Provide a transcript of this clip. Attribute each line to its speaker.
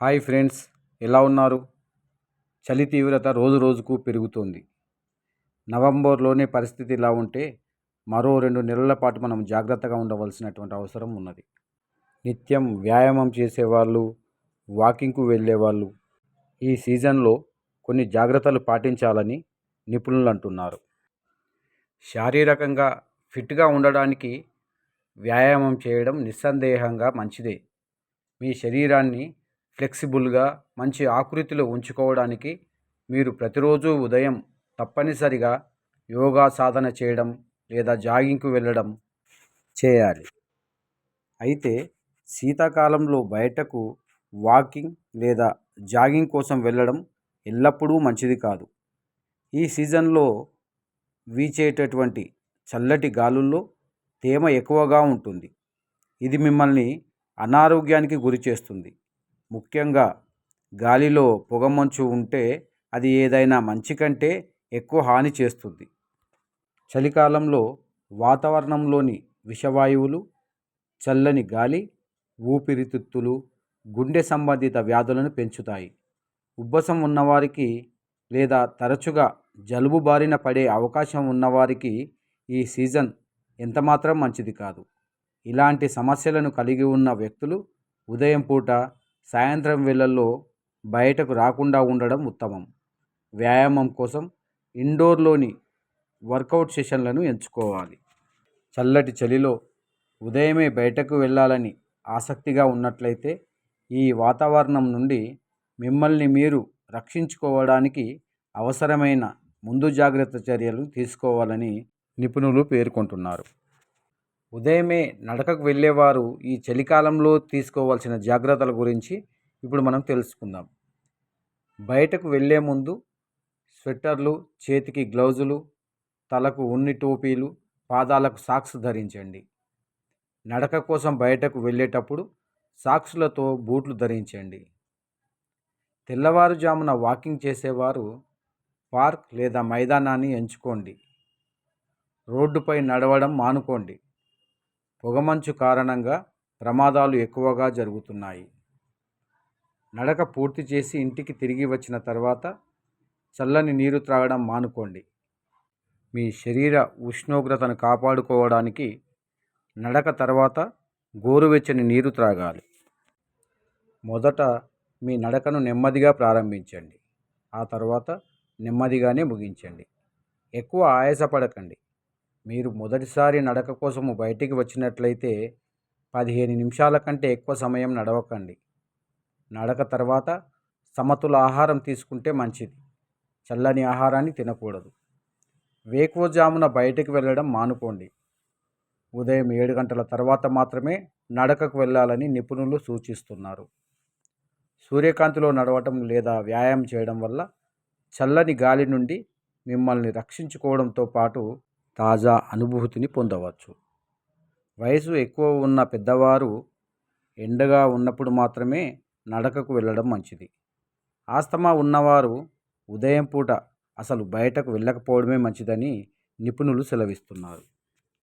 Speaker 1: Hi friends ఎలా ఉన్నారు? చలి తీవ్రత రోజు రోజుకు పెరుగుతోంది. నవంబర్లోనే పరిస్థితి ఇలా ఉంటే మరో రెండు నెలల పాటు మనం జాగ్రత్తగా ఉండవలసినటువంటి అవసరం ఉన్నది. నిత్యం వ్యాయామం చేసేవాళ్ళు వాకింగ్కు వెళ్ళేవాళ్ళు ఈ సీజన్లో కొన్ని జాగ్రత్తలు పాటించాలని నిపుణులు అంటున్నారు. శారీరకంగా ఫిట్గా ఉండడానికి వ్యాయామం చేయడం నిస్సందేహంగా మంచిదే. మీ శరీరాన్ని ఫ్లెక్సిబుల్గా మంచి ఆకృతిలో ఉంచుకోవడానికి మీరు ప్రతిరోజు ఉదయం తప్పనిసరిగా యోగా సాధన చేయడం లేదా జాగింగ్కు వెళ్ళడం చేయాలి. అయితే శీతాకాలంలో బయటకు వాకింగ్ లేదా జాగింగ్ కోసం వెళ్ళడం ఎల్లప్పుడూ మంచిది కాదు. ఈ సీజన్లో వీచేటటువంటి చల్లటి గాలుల్లో తేమ ఎక్కువగా ఉంటుంది. ఇది మిమ్మల్ని అనారోగ్యానికి గురి చేస్తుంది. ముఖ్యంగా గాలిలో పొగమంచు ఉంటే అది ఏదైనా మంచి కంటే ఎక్కువ హాని చేస్తుంది. చలికాలంలో వాతావరణంలోని విషవాయువులు చల్లని గాలి ఊపిరితిత్తులు గుండె సంబంధిత వ్యాధులను పెంచుతాయి. ఉబ్బసం ఉన్నవారికి లేదా తరచుగా జలుబు బారిన పడే అవకాశం ఉన్నవారికి ఈ సీజన్ ఎంతమాత్రం మంచిది కాదు. ఇలాంటి సమస్యలను కలిగి ఉన్న వ్యక్తులు ఉదయం పూట సాయంత్రం వేళల్లో బయటకు రాకుండా ఉండడం ఉత్తమం. వ్యాయామం కోసం ఇండోర్లోని వర్కౌట్ సెషన్లను ఎంచుకోవాలి. చల్లటి చలిలో ఉదయమే బయటకు వెళ్ళాలని ఆసక్తిగా ఉన్నట్లయితే ఈ వాతావరణం నుండి మిమ్మల్ని మీరు రక్షించుకోవడానికి అవసరమైన ముందు జాగ్రత్త చర్యలు తీసుకోవాలని నిపుణులు పేర్కొంటున్నారు. ఉదయమే నడకకు వెళ్ళేవారు ఈ చలికాలంలో తీసుకోవాల్సిన జాగ్రత్తల గురించి ఇప్పుడు మనం తెలుసుకుందాం. బయటకు వెళ్ళే ముందు స్వెట్టర్లు చేతికి గ్లౌజులు తలకు ఉన్ని టోపీలు పాదాలకు సాక్స్ ధరించండి. నడక కోసం బయటకు వెళ్ళేటప్పుడు సాక్స్లతో బూట్లు ధరించండి. తెల్లవారుజామున వాకింగ్ చేసేవారు పార్క్ లేదా మైదానాన్ని ఎంచుకోండి. రోడ్డుపై నడవడం మానుకోండి. పొగమంచు కారణంగా ప్రమాదాలు ఎక్కువగా జరుగుతున్నాయి. నడక పూర్తి చేసి ఇంటికి తిరిగి వచ్చిన తర్వాత చల్లని నీరు త్రాగడం మానుకోండి. మీ శరీర ఉష్ణోగ్రతను కాపాడుకోవడానికి నడక తర్వాత గోరువెచ్చని నీరు త్రాగాలి. మొదట మీ నడకను నెమ్మదిగా ప్రారంభించండి. ఆ తర్వాత నెమ్మదిగానే ముగించండి. ఎక్కువ ఆయాసపడకండి. మీరు మొదటిసారి నడక కోసము బయటికి వచ్చినట్లయితే పదిహేను నిమిషాల కంటే ఎక్కువ సమయం నడవకండి. నడక తర్వాత సమతుల ఆహారం తీసుకుంటే మంచిది. చల్లని ఆహారాన్ని తినకూడదు. వేకువజామున బయటికి వెళ్ళడం మానుకోండి. ఉదయం ఏడు గంటల తర్వాత మాత్రమే నడకకు వెళ్ళాలని నిపుణులు సూచిస్తున్నారు. సూర్యకాంతిలో నడవటం లేదా వ్యాయామం చేయడం వల్ల చల్లని గాలి నుండి మిమ్మల్ని రక్షించుకోవడంతో పాటు తాజా అనుభూతిని పొందవచ్చు. వయసు ఎక్కువ ఉన్న పెద్దవారు ఎండగా ఉన్నప్పుడు మాత్రమే నడకకు వెళ్ళడం మంచిది. ఆస్తమా ఉన్నవారు ఉదయం పూట అసలు బయటకు వెళ్ళకపోవడమే మంచిదని నిపుణులు సెలవిస్తున్నారు.